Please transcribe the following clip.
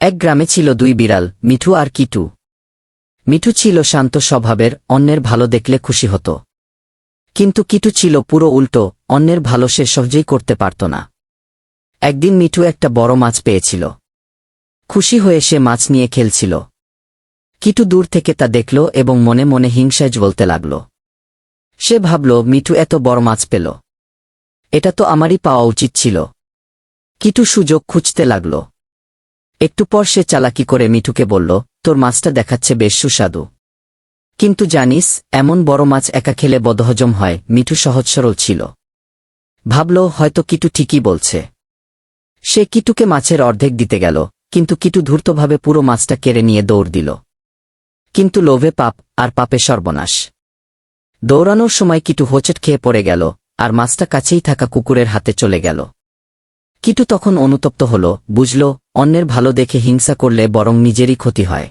এক গ্রামে ছিল দুই বিড়াল, মিঠু আর কিটু। মিঠু ছিল শান্ত স্বভাবের, অন্যের ভালো দেখলে খুশি হতো। কিন্তু কিটু ছিল পুরো উল্টো, অন্যের ভালো সে সহজেই করতে পারত না। একদিন মিঠু একটা বড় মাছ পেয়েছিল। খুশি হয়ে সে মাছ নিয়ে খেলছিল। কিটু দূর থেকে তা দেখল এবং মনে মনে হিংসায় জ্বলতে লাগল। সে ভাবল, মিঠু এত বড় মাছ পেল। এটা তো আমারই পাওয়া উচিত ছিল। কিটু সুযোগ খুঁজতে লাগল। একটু পর সে চালাকি করে মিঠুকে বলল, তোর মাছটা দেখাচ্ছে বেশ সুস্বাদু। কিন্তু জানিস, এমন বড় মাছ একা খেলে বদহজম হয়, মিঠু সহজ সরল ছিল। ভাবল, হয়তো কিটু ঠিকই বলছে। সে কিটুকে মাছের অর্ধেক দিতে গেল, কিন্তু কিটু ধূর্তভাবে পুরো মাছটা কেড়ে নিয়ে দৌড় দিল। কিন্তু লোভে পাপ আর পাপে সর্বনাশ। দৌড়ানোর সময় কিটু হোঁচট খেয়ে পড়ে গেল, আর মাছটা কাছেই থাকা কুকুরের হাতে চলে গেল। কিটু তখন অনুতপ্ত হল বুঝল অন্যের ভালো দেখে হিংসা করলে বরং নিজেরই ক্ষতি হয়।